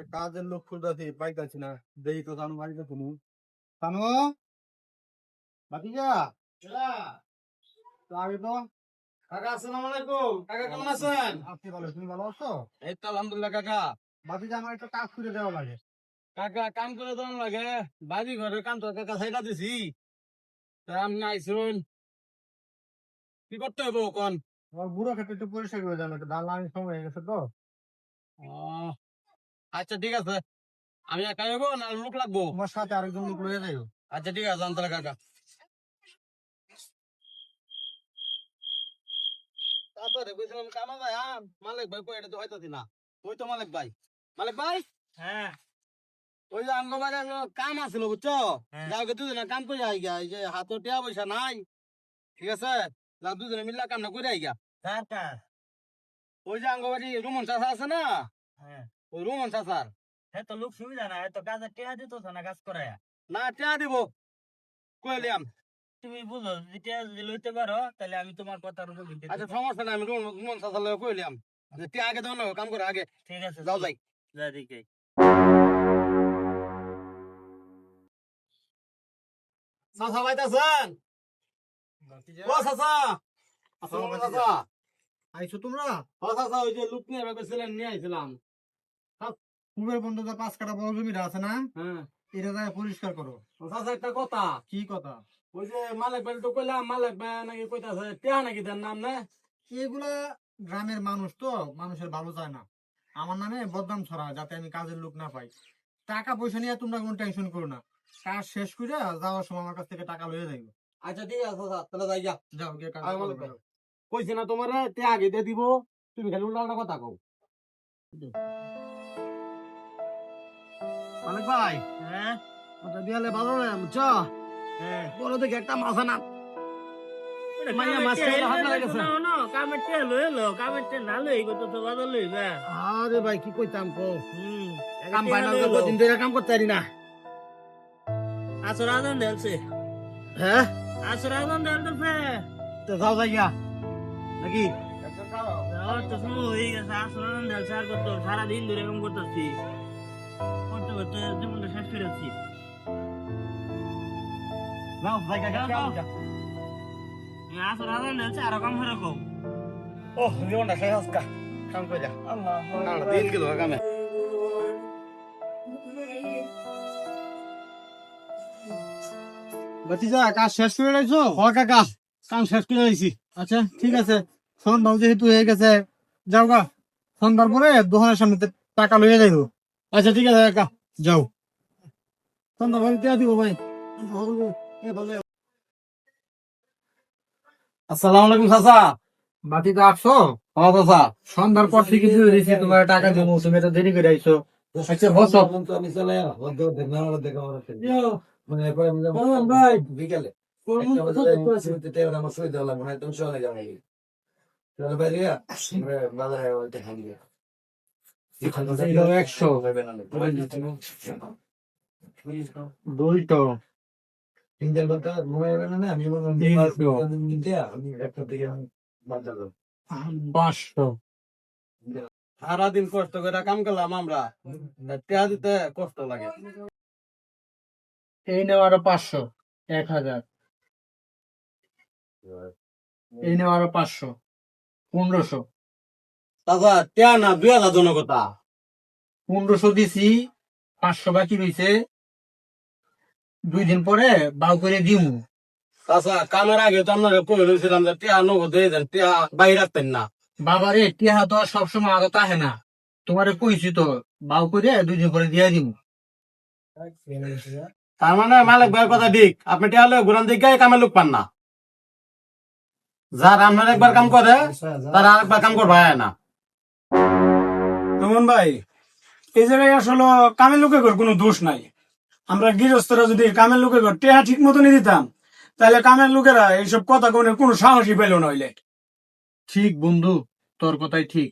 একটা কাজের লোক খুঁজতেছি পাইতাছি না। দেখি তো জানো বাড়িতে তুমি জানো বাতিজা তো কাকা আসসালামু আলাইকুম। কাকা কেমন আছেন? আপনি ভালো তুমি ভালো আছো? এই তো আলহামদুলিল্লাহ কাকা। বাতিজা আমার একটা কাজ করে দেওয়া লাগে। কাকা কাম করে দেন লাগে। বাড়ি ঘরে কাম তো কাকা সাইডা দিছি। তা আপনি আইসুন। কি করতে হবে কোন আমার বুড়ো ক্ষেত্রে একটু পরিষ্কার করে লাগানোর সময় হয়ে গেছে তো। আচ্ছা ঠিক আছে। আমি একা যাব না লোক লাগবো? তোমার সাথে আরেকজন লোক লয়ে যাইও। আচ্ছা ঠিক আছে আন্তরা কাকা। তারপরে কইছিলাম কামা ভাই আম মালিক ভাই কই? এটা তো হইতাছি না। ওই তো মালিক ভাই। মালিক ভাই? হ্যাঁ। ওই যে আমগো বাজার কাম আছিল বুঝছ? হ্যাঁ। যাও গে দুজনে কাম করে আই গা এই যে হাতে টিয়া পয়সা নাই। ঠিক আছে যাও দুজনে মিল্লা কাম না করে আই গা কার কার? ওই যে আমগো বাড়ি রুমন চাষা আছে না? হ্যাঁ। ওই রুমন চাষার হ্যাঁ তো লোক সুবিধা না তো কাজে টেয়া দিত না কাজ করে না টিয়া দিব। কইলাম তুমি বুঝো যদি টেয়া যদি লইতে পারো তাহলে আমি তোমার কথার উপর আচ্ছা সমস্যা নাই আমি রুমন রুমন চাষার লগে কইলাম যে টিয়া আগে দাও না কাম করে আগে। ঠিক আছে যাও যাই। যা দিকে পাইতাছেন ও আসসালামু আলাইকুম আইছো তোমরা? ও ওই যে লুক নিয়ে বেছিলেন নিয়ে আইছিলাম। পূর্বের বন্ধু যে পাঁচ কাটা বড় জমিটা আছে না হ্যাঁ। এটা যায় পরিষ্কার করো। একটা কথা। কি কথা? ওই যে মালিক ভাই তো কইলাম মালিক ভাই নাকি কইতাছে টিয়া নাকি তার নাম না? এগুলা গ্রামের মানুষ তো মানুষের ভালো চায় না। আমার নামে বদনাম ছড়া যাতে আমি কাজের লোক না পাই। টাকা পয়সা নিয়ে তোমরা কোনো টেনশন করো না। কাজ শেষ করে যাওয়ার সময় আমার কাছ থেকে টাকা লয়ে যাইবো। আচ্ছা ঠিক আছে চাচা তাহলে যাই যা যাও গিয়ে কাজ। কইছি না তোমার তে আগে দিয়ে দিব তুমি খালি উল্টা কথা কও। মালিক ভাই। হ্যাঁ? ওটা দিয়ালে ভালো না বুঝছ? হ্যাঁ। বড় দেখে একটা মাইয়া মাছ খাইলে হাত লাগে গেছে। কামের টেয়া লই লো কামের টেয়া না লই গো তো তো আরে ভাই কি কইতাম কো হুম কাম ফাইনাল করতে দিন ধরে কাম করতে পারি না। আসর দেলছে। হ্যাঁ? আসর দেল তো ফে তো যাও যাই নাকি? তো সময় হয়ে গেছে আসর আদন দেলছে আর সারাদিন ধরে এরকম করতেছি করতে করতে জীবনটা শেষ করেছি যাও যাই গা যাও, যাও। আসর আদন দেলছে আর কম করে কম ও জীবনটা শেষ আজকা কাম কই আল্লাহ দিন গেল কামে ভাতিজা কাজ শেষ করে রাখছো হ কাকা কাম শেষ করে আইছি আচ্ছা ঠিক আছে। সন্ধ্যা যেহেতু হয়ে গেছে যাও গা। সন্ধ্যার পরে দোকানের সামনে টাকা লয়ে যাইবো। আচ্ছা ঠিক আছে কাকা। যাও। সন্ধ্যা ভাই দিব ভাই? আসসালামু আলাইকুম চাচা। বাতিতে আসছো ও চাচা। সন্ধ্যার পর থেকে দিয়ে দিছি তোমার টাকা তুমি তো দেরি করে আইছো। আচ্ছা আমি চলে বিকালে। আমার দেওয়া লাগবে না তুমি যাও বাজারে একশো। দুইটো। পাঁচশো। সারাদিন কষ্ট করে কাম করলাম আমরা। টেহা দিতে কষ্ট লাগে। এই নেওয়া আরও পাঁচশো এক হাজার। এই নেওয়া আরও পাঁচশো পনেরোশো। টেহা না দুই হাজার পনেরোশো দিছি, পাঁচশো বাকি রয়েছে দুই দিন পরে বাউ করে দিমু। চাচা কামের আগে তো আপনারা কই যে নগদ রাখতেন না। তো সবসময় আগত আহে না। তোমারে কইছি তো, বাউ করে দুই দিন পরে দিয়ে দিমু। তার মানে মালিক ভাইয়ের কথা ঠিক। আপনি টেহা লয়ে ঘুরান দিকে কামের লোক পান না। যার আপনার একবার কাম করে, তার আরেকবার কাম করবে না। রমন ভাই, এই জায়গায় আসলে কামের লোকে কোনো দোষ নাই। আমরা গৃহস্থরা যদি কামের লোকে টেহা ঠিক মতনই দিতাম, তাহলে কামের লোকেরা এইসব কথা কোনো কোনো সাহসই পেল নইলে ঠিক বন্ধু, তোর কথাই ঠিক।